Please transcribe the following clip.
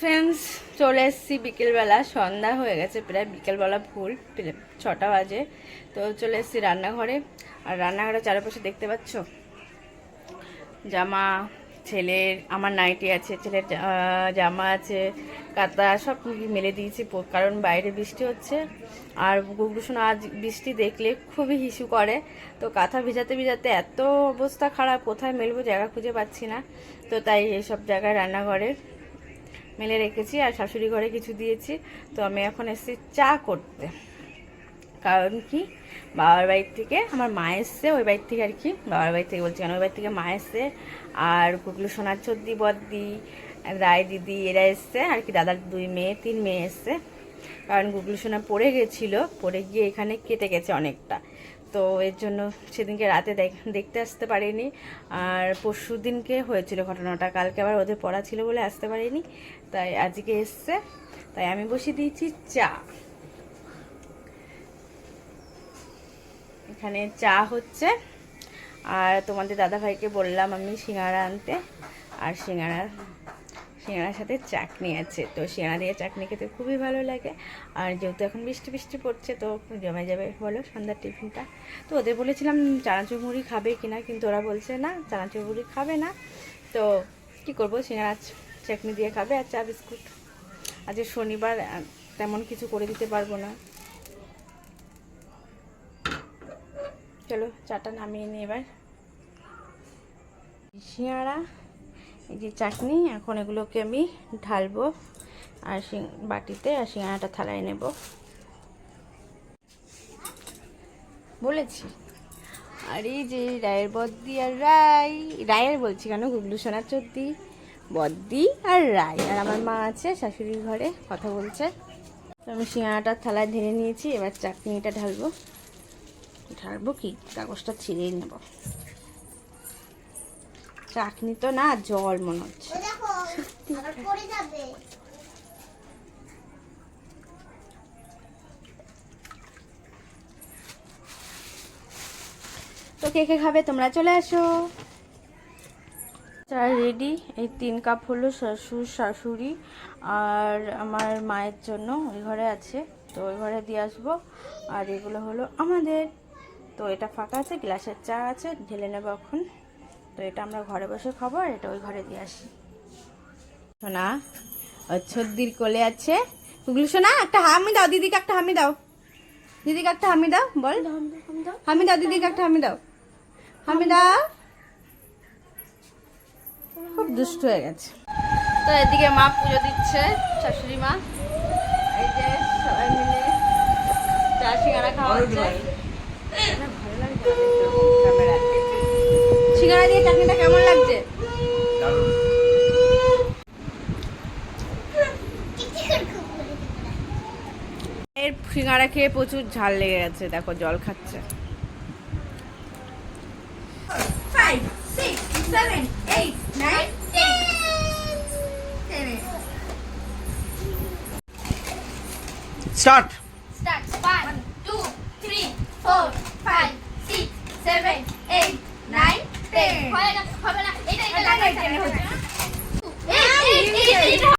Friends চলে এসেছি বিকেলবেলা। সন্ধ্যা হয়ে গেছে প্রায়, বিকেলবেলা ভুল ছটা বাজে। তো চলে এসেছি রান্নাঘরে। আর রান্নাঘরে চারপাশে দেখতে পাচ্ছ? জামা, ছেলের আমার নাইটি আছে, ছেলের জামা আছে, কাতা, সব মেলে দিয়েছি কারণ বাইরে বৃষ্টি হচ্ছে। আর গুগুসোনা আজ বৃষ্টি দেখলে খুবই হিসু করে। তো কাঁথা ভিজাতে ভিজাতে এত অবস্থা খারাপ, কোথায় মেলবো? জায়গা খুঁজে পাচ্ছি না। তো তাই এইসব জায়গায় রান্নাঘরে মেলে রেখেছি আর শাশুড়ি ঘরে কিছু দিয়েছি। তো আমি এখন এসেছি চা করতে। কারণ কি? বাবার বাড়ির থেকে আমার মা এসছে, ওই বাড়ির থেকে আর কি। বাবার বাড়ি থেকে বলছি কেন? ওই বাড়ির থেকে মা এসছে আর কুকলু সোনার চদ্দি বদ্দি রায় দিদি, এরা এসছে। আর কি দাদার দুই মেয়ে, তিন মেয়ে এসছে। কারণ গুগলু সোনা পড়ে গেছিল, পড়ে গিয়ে এখানে কেটে গেছে অনেকটা। তো এর জন্য সেদিনকে রাতে দেখ- দেখতে আসতে পারিনি। আর পরশু দিনকে হয়েছিল ঘটনাটা। কালকে আবার ওদের পড়া ছিল বলে আসতে পারিনি। তাই আজকে এসছে। তাই আমি বসিয়ে দিয়েছি চা। এখানে চা হচ্ছে। আর তোমাদের দাদাভাইকে বললাম আমি সিঙ্গাড়া আনতে। আর সিঙ্গাড়া সিঙ্গাড়ার সাথে চাটনি আছে। তো সিঙ্গাড়া দিয়ে চাটনি খেতে খুবই ভালো লাগে। আর যেহেতু এখন বৃষ্টি বৃষ্টি পড়ছে, তো জমে যাবে। বলো, সন্ধ্যার টিফিনটা। তো ওদের বলেছিলাম চানাচুর মুড়ি খাবে কিনা, কিন্তু ওরা বলছে না, চানাচুর মুড়ি খাবে না। তো কি করব সিঙ্গাড়া চ- চাটনি দিয়ে খাবে আর চা, বিস্কুট। আজকে শনিবার তেমন কিছু করে দিতে পারব না। চলো, চাটা নামিয়ে নিই এবার। সিঙ্গাড়া এই যে চাটনি, এখন এগুলোকে আমি ঢালবো আর সিং- বাটিতে আর সিঙ্গাড়াটা থালায় নেব। বলেছি। আর এই যে রায়ের বদ্দি আর রায়, রায়ের বলছি কেন? গুগলু সোনার চদ্দি, বদ্দি আর রায়। আর আমার মা আছে, শাশুড়ির ঘরে কথা বলছে। তো আমি সিঙ্গাড়াটার থালায় ঢেলে নিয়েছি, এবার চাটনিটা ঢালবো। ঢালবো কি? কাগজটা ছিঁড়েই নেব। চাটনি তো না জল মনে হচ্ছে। ও দেখো আবার পড়ে যাবে। তো কে কে খাবে তোমরা চলে আসো। চা রেডি এই তিন কাপ হলো শ্বশুর শাশুড়ি আর আমার মায়ের জন্য ওই ঘরে আছে। তো ওই ঘরে দিয়ে আসব। আর এগুলো হলো আমাদের। তো এটা ফাঁকা আছে গ্লাসের চা আছে ঢেলে নেব এখন। তো এটা আমরা ঘরে বসে খাব আর এটা ওই ঘরে দিয়ে আসি। সোনা ছদ্দির কোলে আছে। গুগলু সোনা, একটা হামি দাও, দিদিকে একটা হামি দাও। দিদিকে একটা হামি দাও, বল। হামি দাও, দিদিকে একটা হামি দাও। হামি দাও। খুব দুষ্ট হয়ে গেছে। তো এদিকে মা পুজো দিচ্ছে, শাশুড়ি মা। এই যে সবাই মিলে চা সিঙ্গারা খাওয়া হচ্ছে। দিয়ে চাটনিটা কেমন লাগছে? এর সিঙ্গারা খেয়ে প্রচুর ঝাল লেগে গেছে দেখো জল খাচ্ছে। হবে না এটা এটা